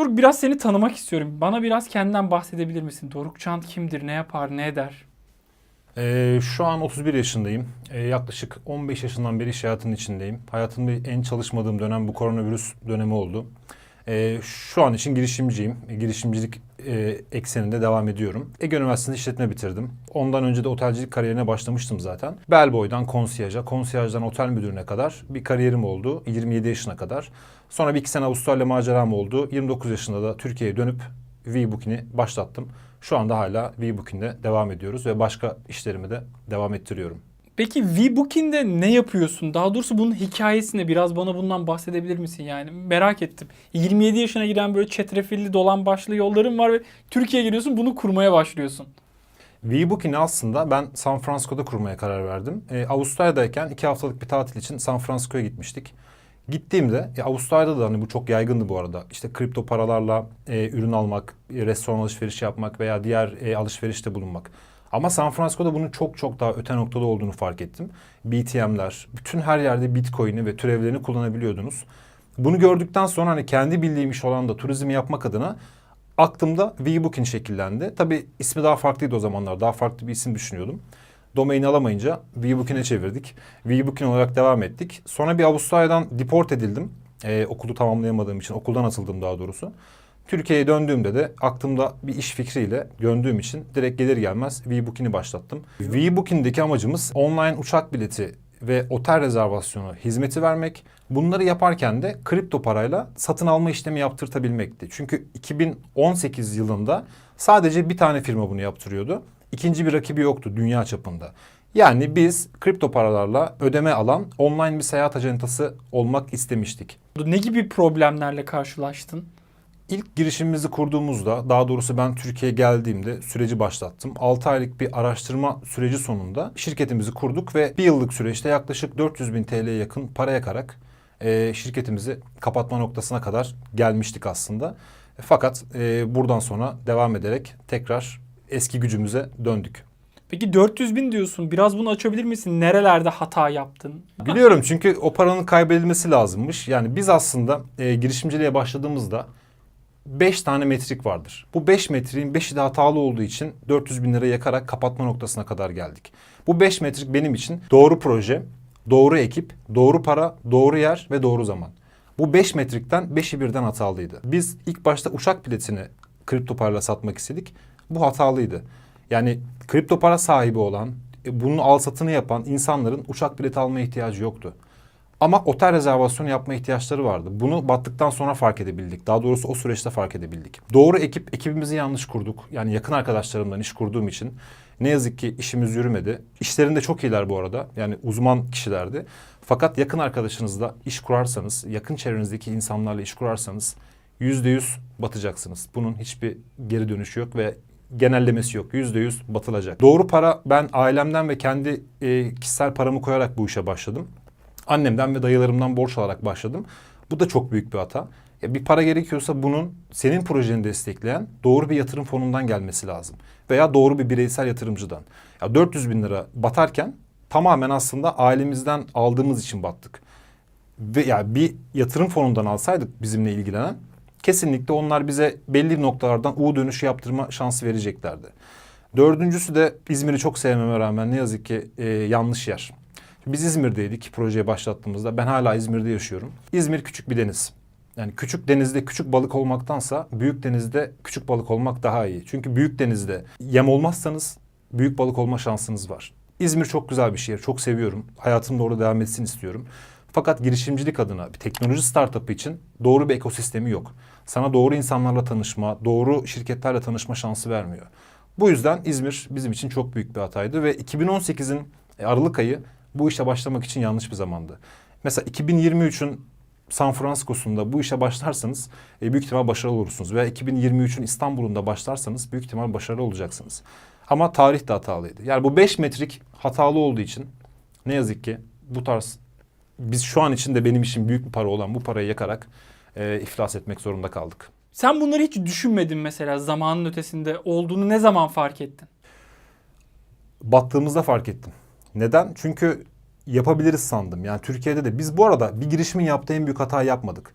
Doruk biraz seni tanımak istiyorum. Bana biraz kendinden bahsedebilir misin? Doruk Çant kimdir? Ne yapar? Ne eder? Ee, şu an 31 yaşındayım. Ee, yaklaşık 15 yaşından beri iş hayatının içindeyim. Hayatımda en çalışmadığım dönem bu koronavirüs dönemi oldu. Ee, şu an için girişimciyim. Ee, girişimcilik e, ekseninde devam ediyorum. Ege Üniversitesi'nde işletme bitirdim. Ondan önce de otelcilik kariyerine başlamıştım zaten. Bellboy'dan konsiyaja, konsiyajdan otel müdürüne kadar bir kariyerim oldu. 27 yaşına kadar. Sonra bir iki sene Avustralya maceram oldu. 29 yaşında da Türkiye'ye dönüp V-Booking'i başlattım. Şu anda hala V-Booking'de devam ediyoruz ve başka işlerimi de devam ettiriyorum. Peki V-Booking'de ne yapıyorsun? Daha doğrusu bunun hikayesine biraz bana bundan bahsedebilir misin? Yani merak ettim. 27 yaşına giren böyle çetrefilli dolan başlı yolların var ve Türkiye'ye geliyorsun bunu kurmaya başlıyorsun. V-Booking'i aslında ben San Francisco'da kurmaya karar verdim. Ee, Avustralya'dayken iki haftalık bir tatil için San Francisco'ya gitmiştik. Gittiğimde, ya Avustralya'da da hani bu çok yaygındı bu arada. İşte kripto paralarla e, ürün almak, e, restoran alışverişi yapmak veya diğer e, alışverişte bulunmak. Ama San Francisco'da bunun çok çok daha öte noktada olduğunu fark ettim. BTM'ler, bütün her yerde Bitcoin'i ve türevlerini kullanabiliyordunuz. Bunu gördükten sonra hani kendi bildiğim iş olan da turizmi yapmak adına aklımda V-Booking şekillendi. Tabii ismi daha farklıydı o zamanlar. Daha farklı bir isim düşünüyordum. Domaini alamayınca V-Booking'e çevirdik. V-Booking olarak devam ettik. Sonra bir Avustralya'dan deport edildim. Ee, okulu tamamlayamadığım için, okuldan atıldım daha doğrusu. Türkiye'ye döndüğümde de aklımda bir iş fikriyle döndüğüm için direkt gelir gelmez V-Booking'i başlattım. V-Booking'deki amacımız online uçak bileti ve otel rezervasyonu hizmeti vermek. Bunları yaparken de kripto parayla satın alma işlemi yaptırtabilmekti. Çünkü 2018 yılında sadece bir tane firma bunu yaptırıyordu. İkinci bir rakibi yoktu dünya çapında. Yani biz kripto paralarla ödeme alan online bir seyahat acentası olmak istemiştik. Ne gibi problemlerle karşılaştın? İlk girişimimizi kurduğumuzda, daha doğrusu ben Türkiye'ye geldiğimde süreci başlattım. 6 aylık bir araştırma süreci sonunda şirketimizi kurduk ve bir yıllık süreçte yaklaşık 400 bin TL'ye yakın para yakarak e, şirketimizi kapatma noktasına kadar gelmiştik aslında. Fakat e, buradan sonra devam ederek tekrar eski gücümüze döndük. Peki 400 bin diyorsun. Biraz bunu açabilir misin? Nerelerde hata yaptın? Biliyorum çünkü o paranın kaybedilmesi lazımmış. Yani biz aslında e, girişimciliğe başladığımızda 5 tane metrik vardır. Bu 5 metriğin 5'i de hatalı olduğu için 400 bin lira yakarak kapatma noktasına kadar geldik. Bu 5 metrik benim için doğru proje, doğru ekip, doğru para, doğru yer ve doğru zaman. Bu 5 metrikten 5'i birden hatalıydı. Biz ilk başta uçak biletini kripto parayla satmak istedik. Bu hatalıydı. Yani kripto para sahibi olan, e, bunun al satını yapan insanların uçak bileti almaya ihtiyacı yoktu. Ama otel rezervasyonu yapma ihtiyaçları vardı. Bunu battıktan sonra fark edebildik. Daha doğrusu o süreçte fark edebildik. Doğru ekip, ekibimizi yanlış kurduk. Yani yakın arkadaşlarımdan iş kurduğum için ne yazık ki işimiz yürümedi. İşlerinde çok iyiler bu arada. Yani uzman kişilerdi. Fakat yakın arkadaşınızla iş kurarsanız, yakın çevrenizdeki insanlarla iş kurarsanız yüzde yüz batacaksınız. Bunun hiçbir geri dönüşü yok ve genellemesi yok. Yüzde yüz batılacak. Doğru para ben ailemden ve kendi e, kişisel paramı koyarak bu işe başladım. Annemden ve dayılarımdan borç alarak başladım. Bu da çok büyük bir hata. Ya bir para gerekiyorsa bunun senin projeni destekleyen doğru bir yatırım fonundan gelmesi lazım. Veya doğru bir bireysel yatırımcıdan. Ya 400 bin lira batarken tamamen aslında ailemizden aldığımız için battık. Ve ya bir yatırım fonundan alsaydık bizimle ilgilenen kesinlikle onlar bize belli noktalardan U dönüşü yaptırma şansı vereceklerdi. Dördüncüsü de İzmir'i çok sevmeme rağmen ne yazık ki e, yanlış yer. Biz İzmir'deydik projeye başlattığımızda. Ben hala İzmir'de yaşıyorum. İzmir küçük bir deniz. Yani küçük denizde küçük balık olmaktansa büyük denizde küçük balık olmak daha iyi. Çünkü büyük denizde yem olmazsanız büyük balık olma şansınız var. İzmir çok güzel bir şehir. Çok seviyorum. Hayatımda orada devam etsin istiyorum. Fakat girişimcilik adına bir teknoloji startup'ı için doğru bir ekosistemi yok. Sana doğru insanlarla tanışma, doğru şirketlerle tanışma şansı vermiyor. Bu yüzden İzmir bizim için çok büyük bir hataydı ve 2018'in Aralık ayı bu işe başlamak için yanlış bir zamandı. Mesela 2023'ün San Francisco'sunda bu işe başlarsanız e, büyük ihtimal başarılı olursunuz. Veya 2023'ün İstanbul'unda başlarsanız büyük ihtimal başarılı olacaksınız. Ama tarih de hatalıydı. Yani bu 5 metrik hatalı olduğu için ne yazık ki bu tarz biz şu an için de benim için büyük bir para olan bu parayı yakarak e, iflas etmek zorunda kaldık. Sen bunları hiç düşünmedin mesela zamanın ötesinde olduğunu ne zaman fark ettin? battığımızda fark ettim. Neden? Çünkü yapabiliriz sandım. Yani Türkiye'de de biz bu arada bir girişimin yaptığı en büyük hatayı yapmadık.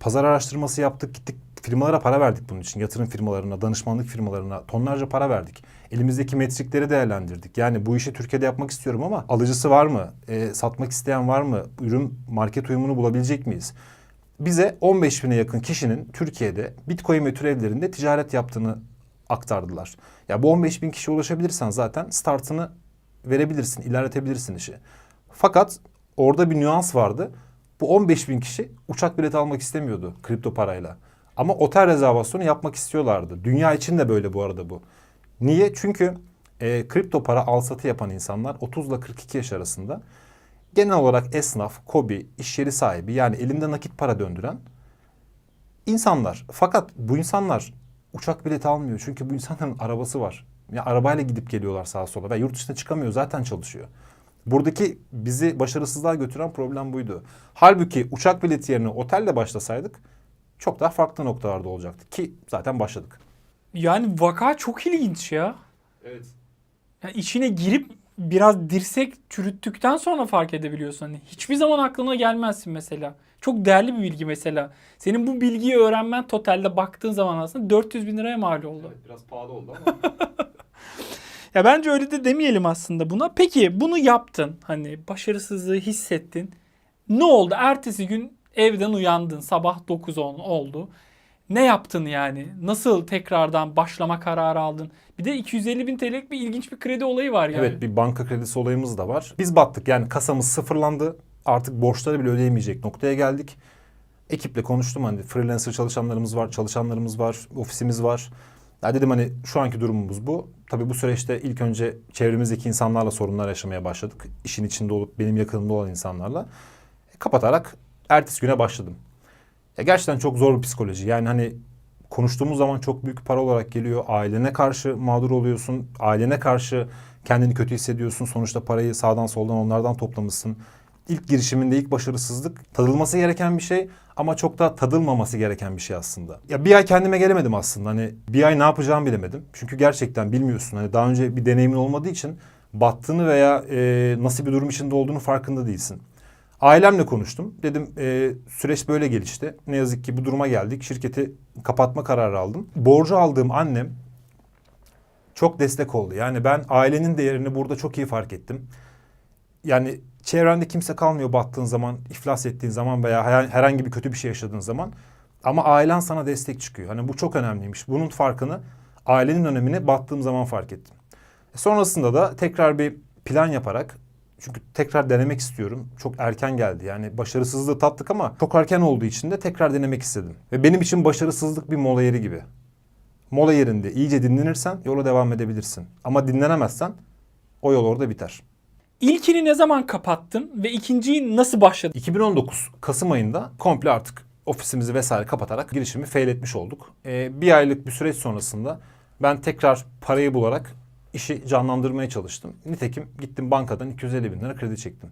Pazar araştırması yaptık, gittik firmalara para verdik bunun için. Yatırım firmalarına, danışmanlık firmalarına tonlarca para verdik. Elimizdeki metrikleri değerlendirdik. Yani bu işi Türkiye'de yapmak istiyorum ama alıcısı var mı? E, satmak isteyen var mı? Ürün market uyumunu bulabilecek miyiz? Bize 15 bine yakın kişinin Türkiye'de Bitcoin ve türevlerinde ticaret yaptığını aktardılar. Ya bu 15 bin kişiye ulaşabilirsen zaten startını verebilirsin, ilerletebilirsin işi. Fakat orada bir nüans vardı. Bu 15 bin kişi uçak bileti almak istemiyordu kripto parayla. Ama otel rezervasyonu yapmak istiyorlardı. Dünya için de böyle bu arada bu. Niye? Çünkü e, kripto para al satı yapan insanlar 30 ile 42 yaş arasında genel olarak esnaf, kobi, iş yeri sahibi yani elinde nakit para döndüren insanlar. Fakat bu insanlar uçak bileti almıyor. Çünkü bu insanların arabası var. Ya arabayla gidip geliyorlar sağa sola ve yurt dışına çıkamıyor zaten çalışıyor. Buradaki bizi başarısızlığa götüren problem buydu. Halbuki uçak bileti yerine otelle başlasaydık çok daha farklı noktalarda olacaktı ki zaten başladık. Yani vaka çok ilginç ya. Evet. Yani içine girip biraz dirsek çürüttükten sonra fark edebiliyorsun. Hani hiçbir zaman aklına gelmezsin mesela. Çok değerli bir bilgi mesela. Senin bu bilgiyi öğrenmen totalde baktığın zaman aslında 400 bin liraya mal oldu. biraz pahalı oldu ama. Ya bence öyle de demeyelim aslında buna. Peki bunu yaptın. Hani başarısızlığı hissettin. Ne oldu? Ertesi gün evden uyandın. Sabah 9-10 oldu. Ne yaptın yani? Nasıl tekrardan başlama kararı aldın? Bir de 250 bin TL'lik bir ilginç bir kredi olayı var yani. Evet bir banka kredisi olayımız da var. Biz battık yani kasamız sıfırlandı. Artık borçları bile ödeyemeyecek noktaya geldik. Ekiple konuştum hani freelancer çalışanlarımız var, çalışanlarımız var, ofisimiz var. Ya dedim hani şu anki durumumuz bu. Tabii bu süreçte ilk önce çevremizdeki insanlarla sorunlar yaşamaya başladık. İşin içinde olup benim yakınımda olan insanlarla. E, kapatarak ertesi güne başladım. Ya gerçekten çok zor bir psikoloji. Yani hani konuştuğumuz zaman çok büyük para olarak geliyor. Ailene karşı mağdur oluyorsun. Ailene karşı kendini kötü hissediyorsun. Sonuçta parayı sağdan soldan onlardan toplamışsın. İlk girişiminde ilk başarısızlık tadılması gereken bir şey ama çok da tadılmaması gereken bir şey aslında. Ya bir ay kendime gelemedim aslında. Hani bir ay ne yapacağımı bilemedim. Çünkü gerçekten bilmiyorsun. Hani daha önce bir deneyimin olmadığı için battığını veya e, nasıl bir durum içinde olduğunu farkında değilsin. Ailemle konuştum. Dedim e, süreç böyle gelişti. Ne yazık ki bu duruma geldik. Şirketi kapatma kararı aldım. Borcu aldığım annem çok destek oldu. Yani ben ailenin değerini burada çok iyi fark ettim. Yani çevrende kimse kalmıyor battığın zaman, iflas ettiğin zaman veya her- herhangi bir kötü bir şey yaşadığın zaman. Ama ailen sana destek çıkıyor. Hani bu çok önemliymiş. Bunun farkını, ailenin önemini battığım zaman fark ettim. E, Sonrasında da tekrar bir plan yaparak çünkü tekrar denemek istiyorum. Çok erken geldi. Yani başarısızlığı tattık ama çok erken olduğu için de tekrar denemek istedim. Ve benim için başarısızlık bir mola yeri gibi. Mola yerinde iyice dinlenirsen yola devam edebilirsin. Ama dinlenemezsen o yol orada biter. İlkini ne zaman kapattın ve ikinciyi nasıl başladın? 2019 Kasım ayında komple artık ofisimizi vesaire kapatarak girişimi fail etmiş olduk. Ee, bir aylık bir süreç sonrasında ben tekrar parayı bularak işi canlandırmaya çalıştım. Nitekim gittim bankadan 250 bin lira kredi çektim.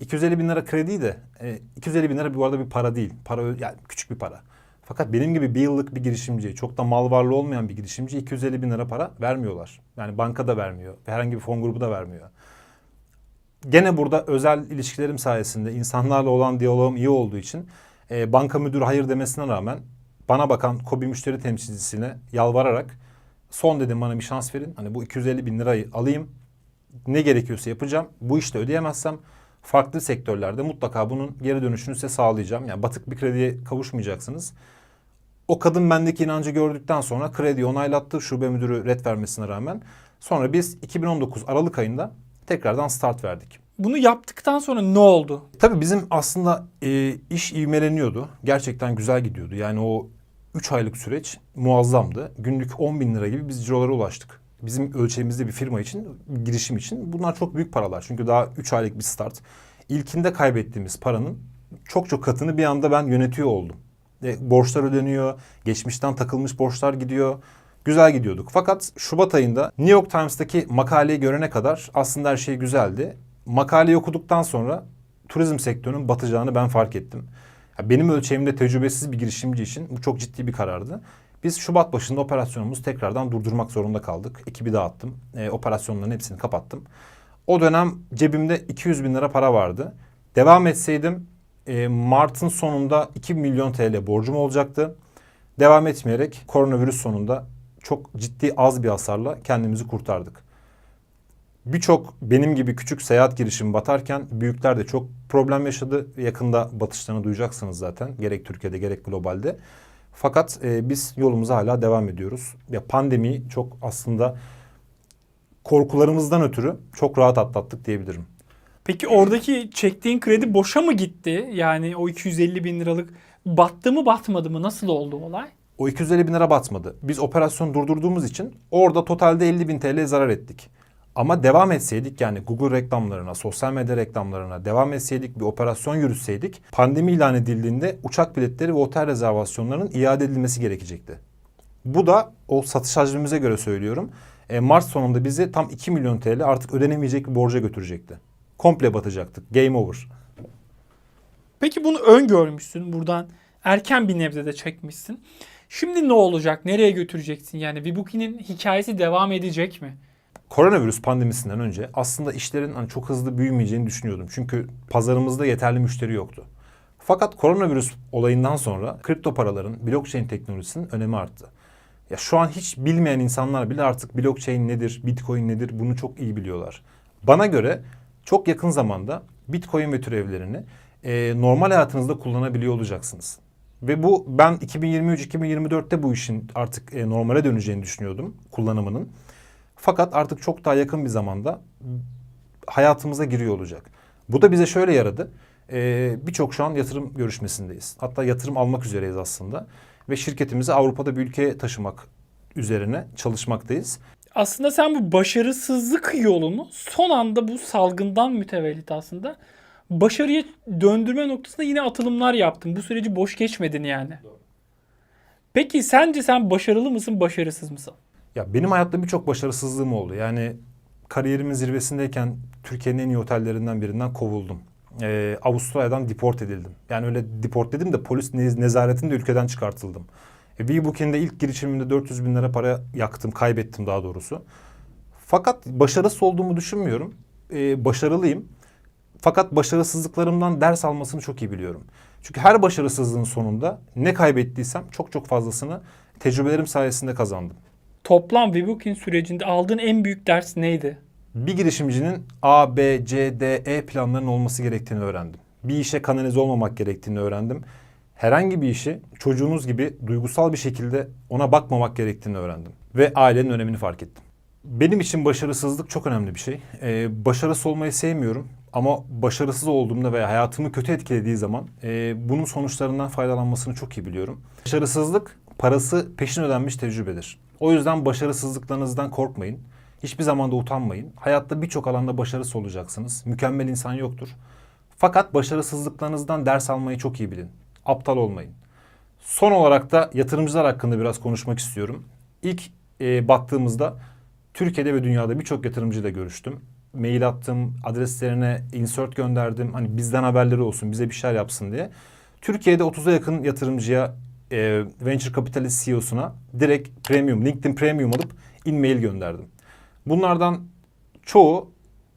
250 bin lira kredi de e, 250 bin lira bu arada bir para değil. Para yani küçük bir para. Fakat benim gibi bir yıllık bir girişimci, çok da mal varlığı olmayan bir girişimci 250 bin lira para vermiyorlar. Yani banka da vermiyor. Herhangi bir fon grubu da vermiyor. Gene burada özel ilişkilerim sayesinde insanlarla olan diyalogum iyi olduğu için e, banka müdürü hayır demesine rağmen bana bakan Kobi müşteri temsilcisine yalvararak son dedim bana bir şans verin. Hani bu 250 bin lirayı alayım. Ne gerekiyorsa yapacağım. Bu işte ödeyemezsem farklı sektörlerde mutlaka bunun geri dönüşünü size sağlayacağım. Yani batık bir krediye kavuşmayacaksınız. O kadın bendeki inancı gördükten sonra krediyi onaylattı şube müdürü red vermesine rağmen. Sonra biz 2019 Aralık ayında tekrardan start verdik. Bunu yaptıktan sonra ne oldu? Tabii bizim aslında e, iş ivmeleniyordu. Gerçekten güzel gidiyordu. Yani o 3 aylık süreç muazzamdı. Günlük 10 bin lira gibi biz cirolara ulaştık. Bizim ölçeğimizde bir firma için, girişim için bunlar çok büyük paralar. Çünkü daha 3 aylık bir start. İlkinde kaybettiğimiz paranın çok çok katını bir anda ben yönetiyor oldum. E, borçlar ödeniyor, geçmişten takılmış borçlar gidiyor. Güzel gidiyorduk. Fakat Şubat ayında New York Times'taki makaleyi görene kadar aslında her şey güzeldi. Makaleyi okuduktan sonra turizm sektörünün batacağını ben fark ettim. Benim ölçeğimde tecrübesiz bir girişimci için bu çok ciddi bir karardı. Biz Şubat başında operasyonumuzu tekrardan durdurmak zorunda kaldık. Ekibi dağıttım. E, operasyonların hepsini kapattım. O dönem cebimde 200 bin lira para vardı. Devam etseydim e, Mart'ın sonunda 2 milyon TL borcum olacaktı. devam etmeyerek koronavirüs sonunda çok ciddi az bir hasarla kendimizi kurtardık. Birçok benim gibi küçük seyahat girişimi batarken büyükler de çok problem yaşadı. Yakında batışlarını duyacaksınız zaten gerek Türkiye'de gerek globalde. Fakat e, biz yolumuza hala devam ediyoruz. Ya pandemiyi çok aslında korkularımızdan ötürü çok rahat atlattık diyebilirim. Peki oradaki çektiğin kredi boşa mı gitti? Yani o 250 bin liralık battı mı batmadı mı? Nasıl oldu olay? O 250 bin lira batmadı. Biz operasyonu durdurduğumuz için orada totalde 50 bin TL zarar ettik. Ama devam etseydik yani Google reklamlarına, sosyal medya reklamlarına devam etseydik, bir operasyon yürütseydik pandemi ilan edildiğinde uçak biletleri ve otel rezervasyonlarının iade edilmesi gerekecekti. Bu da o satış hacmimize göre söylüyorum. E, Mart sonunda bizi tam 2 milyon TL artık ödenemeyecek bir borca götürecekti. Komple batacaktık. Game over. Peki bunu öngörmüşsün. Buradan erken bir nebze de çekmişsin. Şimdi ne olacak? Nereye götüreceksin? Yani Vibuki'nin hikayesi devam edecek mi? Koronavirüs pandemisinden önce aslında işlerin hani çok hızlı büyümeyeceğini düşünüyordum. Çünkü pazarımızda yeterli müşteri yoktu. Fakat koronavirüs olayından sonra kripto paraların, blockchain teknolojisinin önemi arttı. Ya şu an hiç bilmeyen insanlar bile artık blockchain nedir, bitcoin nedir bunu çok iyi biliyorlar. Bana göre çok yakın zamanda bitcoin ve türevlerini e, normal hayatınızda kullanabiliyor olacaksınız. Ve bu ben 2023-2024'te bu işin artık e, normale döneceğini düşünüyordum kullanımının. Fakat artık çok daha yakın bir zamanda hayatımıza giriyor olacak. Bu da bize şöyle yaradı. Ee, Birçok şu an yatırım görüşmesindeyiz. Hatta yatırım almak üzereyiz aslında. Ve şirketimizi Avrupa'da bir ülkeye taşımak üzerine çalışmaktayız. Aslında sen bu başarısızlık yolunu son anda bu salgından mütevellit aslında başarıya döndürme noktasında yine atılımlar yaptın. Bu süreci boş geçmedin yani. Peki sence sen başarılı mısın, başarısız mısın? Ya benim hayatta birçok başarısızlığım oldu. Yani kariyerimin zirvesindeyken Türkiye'nin en iyi otellerinden birinden kovuldum. Ee, Avustralya'dan deport edildim. Yani öyle deport dedim de polis nez- nezaretinde ülkeden çıkartıldım. E, WeBooking'de ilk girişimimde 400 bin lira para yaktım, kaybettim daha doğrusu. Fakat başarısız olduğumu düşünmüyorum. Ee, başarılıyım. Fakat başarısızlıklarımdan ders almasını çok iyi biliyorum. Çünkü her başarısızlığın sonunda ne kaybettiysem çok çok fazlasını tecrübelerim sayesinde kazandım. Toplam Webukin sürecinde aldığın en büyük ders neydi? Bir girişimcinin A, B, C, D, E planlarının olması gerektiğini öğrendim. Bir işe kanalize olmamak gerektiğini öğrendim. Herhangi bir işi çocuğunuz gibi duygusal bir şekilde ona bakmamak gerektiğini öğrendim. Ve ailenin önemini fark ettim. Benim için başarısızlık çok önemli bir şey. Ee, başarısız olmayı sevmiyorum. Ama başarısız olduğumda veya hayatımı kötü etkilediği zaman e, bunun sonuçlarından faydalanmasını çok iyi biliyorum. Başarısızlık parası peşin ödenmiş tecrübedir. O yüzden başarısızlıklarınızdan korkmayın. Hiçbir zaman da utanmayın. Hayatta birçok alanda başarısız olacaksınız. Mükemmel insan yoktur. Fakat başarısızlıklarınızdan ders almayı çok iyi bilin. Aptal olmayın. Son olarak da yatırımcılar hakkında biraz konuşmak istiyorum. İlk e, baktığımızda Türkiye'de ve dünyada birçok yatırımcıyla görüştüm. Mail attım, adreslerine insert gönderdim. Hani bizden haberleri olsun, bize bir şeyler yapsın diye. Türkiye'de 30'a yakın yatırımcıya, e, Venture Capitalist CEO'suna direkt premium, LinkedIn premium alıp in-mail gönderdim. Bunlardan çoğu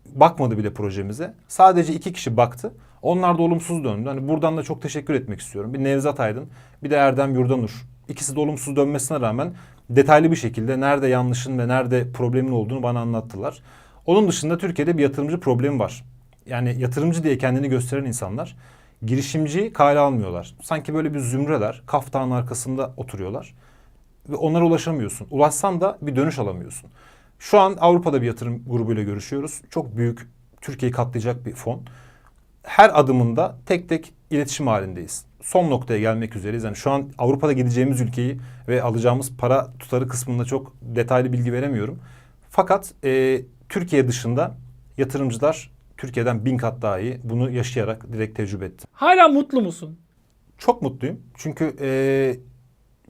bakmadı bile projemize. Sadece iki kişi baktı. Onlar da olumsuz döndü. Hani buradan da çok teşekkür etmek istiyorum. Bir Nevzat Aydın, bir de Erdem Yurdanur. İkisi de olumsuz dönmesine rağmen detaylı bir şekilde nerede yanlışın ve nerede problemin olduğunu bana anlattılar. Onun dışında Türkiye'de bir yatırımcı problemi var. Yani yatırımcı diye kendini gösteren insanlar girişimciyi kale almıyorlar. Sanki böyle bir zümreler kaftağın arkasında oturuyorlar ve onlara ulaşamıyorsun. Ulaşsan da bir dönüş alamıyorsun. Şu an Avrupa'da bir yatırım grubuyla görüşüyoruz. Çok büyük Türkiye'yi katlayacak bir fon. Her adımında tek tek iletişim halindeyiz. Son noktaya gelmek üzereyiz. Yani şu an Avrupa'da gideceğimiz ülkeyi ve alacağımız para tutarı kısmında çok detaylı bilgi veremiyorum. Fakat e, Türkiye dışında yatırımcılar Türkiye'den bin kat daha iyi. Bunu yaşayarak direkt tecrübe ettim. Hala mutlu musun? Çok mutluyum. Çünkü e,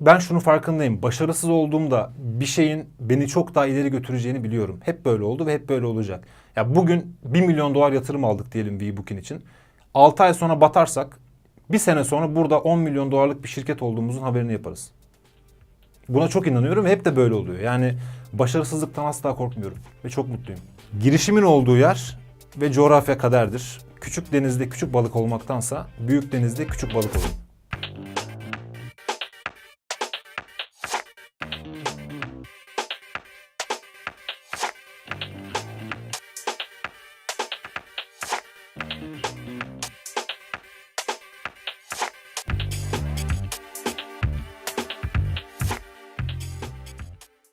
ben şunu farkındayım. Başarısız olduğumda bir şeyin beni çok daha ileri götüreceğini biliyorum. Hep böyle oldu ve hep böyle olacak. Ya bugün 1 milyon dolar yatırım aldık diyelim WeBooking için. 6 ay sonra batarsak bir sene sonra burada 10 milyon dolarlık bir şirket olduğumuzun haberini yaparız. Buna çok inanıyorum ve hep de böyle oluyor. Yani başarısızlıktan asla korkmuyorum ve çok mutluyum. Girişimin olduğu yer ve coğrafya kaderdir. Küçük denizde küçük balık olmaktansa büyük denizde küçük balık olun.